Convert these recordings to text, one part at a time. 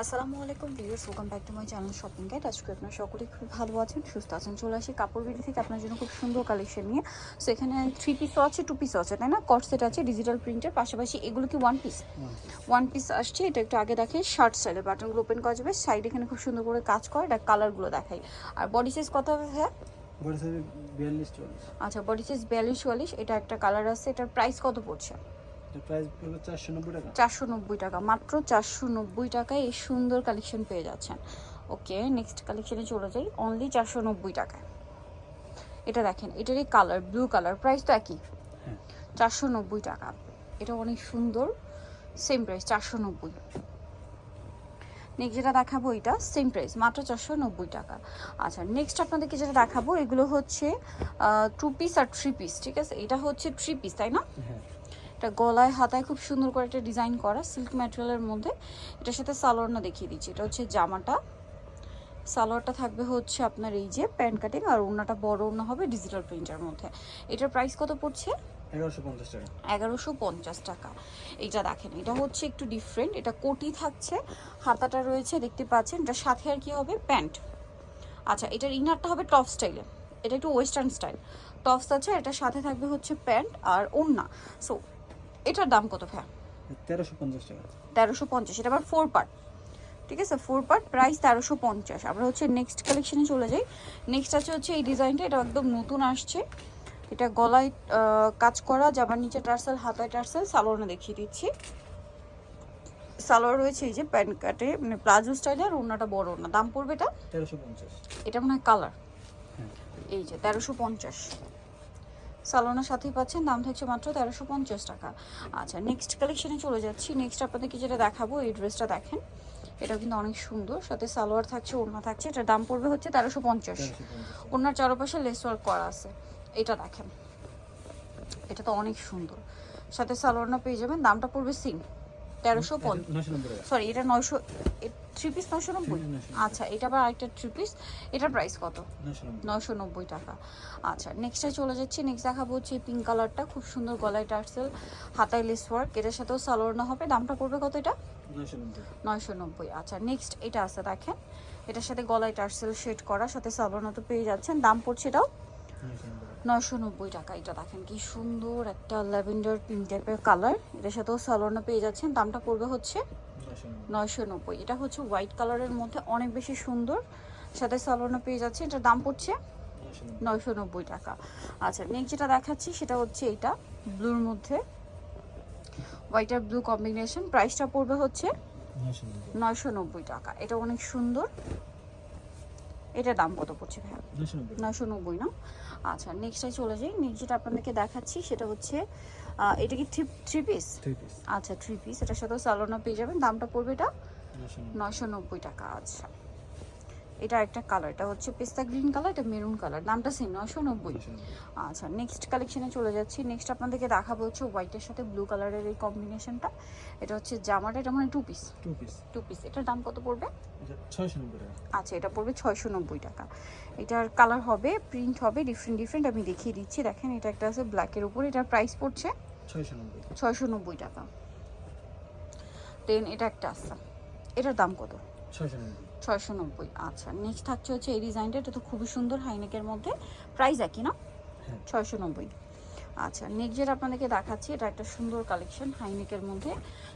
আসসালামু আলাইকুম viewers welcome back to my channel shopping guide আজকে আপনারা সকলেই খুব ভালো আছেন সুস্থ আছেন। চলে আসি কাপড় বিড়ি থেকে আপনার জন্য খুব সুন্দর কালেকশন নিয়ে। সো এখানে থ্রি পিসও আছে টু পিসও আছে তাই না? কট সেট আছে ডিজিটাল প্রিন্টের পাশাপাশি এগুলো কি ওয়ান পিস ওয়ান পিস আসছে এটা একটু আগে দেখে শার্ট স্টাইলের বাটনগুলো ওপেন করা যাবে। সাইড এখানে খুব সুন্দর করে কাজ করে এটা কালারগুলো দেখাই। আর বডি সাইজ কত হবে হ্যাঁ বড় সাইজ বিয়াল্লিশ চল্লিশ। আচ্ছা বডি সাইজ বিয়াল্লিশ চুয়াল্লিশ এটা একটা কালার আছে এটার প্রাইস কত পড়ছে? চারশো নব্বই টাকা। মাত্র চারশো নব্বই টাকায় এই সুন্দর কালেকশন পেয়ে যাচ্ছেন। ওকে নেক্সট কালেকশনে চলে যাই অনলি চারশো নব্বই টাকায়। এটা দেখেন এটারই কালার ব্লু কালার প্রাইস তো একই। হ্যাঁ। চারশো নব্বই টাকা। এটা অনেক সুন্দর সেম প্রাইস চারশো নব্বই। নেক্সট যেটা দেখাবো এটা সেম প্রাইস মাত্র চারশো নব্বই টাকা। আচ্ছা নেক্সট আপনাদেরকে যেটা দেখাবো এগুলো হচ্ছে টু পিস আর থ্রি পিস ঠিক আছে? এটা হচ্ছে থ্রি পিস তাই না? হ্যাঁ। এটা গলায় হাতায় খুব সুন্দর করে একটা ডিজাইন করা সিল্ক ম্যাটেরিয়ালের মধ্যে। এটার সাথে সালোয়ারটা দেখিয়ে দিচ্ছি। এটা হচ্ছে জামাটা। সালোয়ারটা থাকবে হচ্ছে আপনার এই যে প্যান্ট কাটিং আর ওড়নাটা বড় ওড়না হবে ডিজিটাল প্রিন্টের মধ্যে। এটার প্রাইস কত পড়ছে? এগারোশো পঞ্চাশ টাকা। দেখেন এটা হচ্ছে একটু ডিফারেন্ট এটা কোটি থাকছে। হাতাটা রয়েছে দেখতে পাচ্ছেন এটার সাথে আর কি হবে? প্যান্ট। আচ্ছা এটার ইনারটা হবে টপ স্টাইলে এটা একটু ওয়েস্টার্ন স্টাইল টপস আছে এটার সাথে থাকবে হচ্ছে প্যান্ট আর ওড়না। সো এটার দাম কত ভ্যা তেরোশো পঞ্চাশ টাকা। তেরোশো পঞ্চাশ এটা আবার ফোর পার্ট ঠিক আছে? ফোর পার্ট প্রাইস তেরোশো পঞ্চাশ। আমরা হচ্ছে নেক্সট কালেকশনে চলে যাই। নেক্সট আছে হচ্ছে এই ডিজাইনটা এটা একদম নতুন আসছে। এটা গলায় কাজ করা যাবার নিচে টার্সেল হাতায় টার্সেল সালোয়ারটা দেখিয়ে দিচ্ছি। সালোয়ার রয়েছে এই যে প্যান্ট কাটে মানে প্লাজো স্টাইলে আর ওড়নাটা বড় ওড়না। দাম পড়বে এটা? তেরোশো পঞ্চাশ। এটা মনে হয় কালার হ্যাঁ। এই যে তেরোশো পঞ্চাশ। সালোনার সাথেই পাচ্ছেন। দাম থাকছে মাত্র তেরোশো পঞ্চাশ টাকা। আচ্ছা নেক্সট কালেকশনে চলে যাচ্ছি। নেক্সট আপনাদেরকে যেটা দেখাবো এই ড্রেসটা দেখেন। এটা কিন্তু অনেক সুন্দর। সাথে সালোয়ার থাকছে ওড়না থাকছে। এটার দাম পড়বে হচ্ছে তেরোশো পঞ্চাশ। তেরোশো পঞ্চাশ। ওড়নার চারপাশে লেস ওয়ার্ক করা আছে। এটা দেখেন। এটা তো অনেক সুন্দর। সাথে সালোয়ারনা পেয়ে যাবেন। দামটা পড়বে সিম তেরোশো সরি এটা নয়শো থ্রি পিস নয়শো নব্বই? Three piece 990 আচ্ছা এটা আবার আরেকটা থ্রি পিস এটার প্রাইস কত? নশো নব্বই। টাকা। আচ্ছা নেক্সটে চলে যাচ্ছি। নেক্সট দেখাবো হচ্ছে পিঙ্ক কালারটা খুব সুন্দর গলায় টার্সেল হাতায় লেস ওয়ার্ক এটার সাথেও সালোয়ার হবে। দামটা পড়বে কত এটা? নয়শো নব্বই আচ্ছা নেক্সট এটা আছে দেখেন। এটার সাথে গলায় টার্সেল শেড করা সাথে সালোয়ার তো পেয়ে যাচ্ছেন। দাম পড়ছে এটাও? নয়শো নব্বই টাকা। এটা দেখেন কি সুন্দর একটা ল্যাভেন্ডার পিঙ্ক টাইপের কালার এটার সাথেও সালোয়ার পেয়ে যাচ্ছেন। দামটা পড়বে হচ্ছে নয়শো নব্বই। এটা হচ্ছে হোয়াইট কালারের মধ্যে অনেক বেশি সুন্দর। সাথে সালোয়ার পেয়ে যাচ্ছে। এটার দাম পড়ছে নয়শো নব্বই টাকা। আচ্ছা নেক্সট যেটা দেখাচ্ছি সেটা হচ্ছে এটা ব্লুর মধ্যে। হোয়াইট আর ব্লু কম্বিনেশন প্রাইসটা পড়বে হচ্ছে নয়শো নব্বই টাকা। এটা অনেক সুন্দর। এটার দাম কত পড়ছে ভাইয়া? নয়শো নব্বই না? আচ্ছা নেক্সটটাই চলে যাই। নেক্সট যেটা আপনাদেরকে দেখাচ্ছি সেটা হচ্ছে এটা কি থ্রি থ্রি পিস আচ্ছা থ্রি পিস এটার সাথেও সালোনা পেয়ে যাবেন। দামটা পড়বে এটা নয়শো নব্বই টাকা আচ্ছা। এটা একটা কালার এটা হচ্ছে পেস্তা গ্রিন কালার এটা মেরুন কালার দামটা সেম নয়শো নব্বই। নশো নব্বই। আচ্ছা নেক্সট কালেকশনে চলে যাচ্ছি। নেক্সট আপনাদেরকে দেখাবো হচ্ছে হোয়াইটের সাথে ব্লু কালারের এই কম্বিনেশনটা এটা হচ্ছে জামাটা এটা মানে two piece two piece two piece এটার দাম কত পড়বে? আচ্ছা এটা পড়বে ছয়শো নব্বই টাকা। এটার কালার হবে প্রিন্ট হবে ডিফারেন্ট ডিফারেন্ট আমি দেখিয়ে দিচ্ছি। দেখেন এটা একটা আছে ব্ল্যাকের উপর এটার প্রাইস পড়ছে ছয়শো নব্বই। ছয়শো নব্বই টাকা। দেন এটা একটা আছে। এটার দাম কত? ছয়শো নব্বই। ছয়শো নব্বই। আচ্ছা নেক্সট থাকছে হচ্ছে এই ডিজাইনটা এটা তো খুবই সুন্দর হাইনেকের মধ্যে। প্রাইস একই না? হ্যাঁ। ছয়শো নব্বই। আচ্ছা নেক্সট যেটা আপনাদেরকে দেখাচ্ছি এটা একটা সুন্দর কালেকশন হাইনেকের মধ্যে।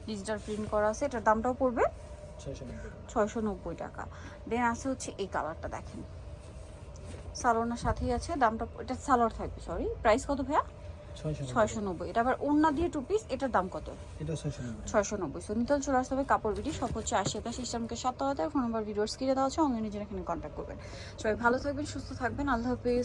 ডিজিটাল প্রিন্ট করা আছে এটার দামটাও পড়বে ছয়শো নব্বই টাকা। দেন আছে হচ্ছে এই কালারটা দেখেন। সালোয়ারের সাথেই আছে দামটা এটা সালোয়ার থাকবে সরি প্রাইস কত ভাইয়া? ছয়শো নব্বই। এটা আবার ওড়না দিয়ে টু পিস এটার দাম কত? এটা ছয়শো নব্বই। ছয়শো নব্বই। সো নিতল চলে আসতে হবে কাপড় বিটি সব হচ্ছে আশি একটা সিস্টেমকে সাত ফোন নাম্বার ভিডিওর কিনে দেওয়া আছে অনলাইনে এখানে কন্ট্যাক্ট করবেন। সবাই ভালো থাকবেন সুস্থ থাকবেন। আল্লাহ হাফিজ।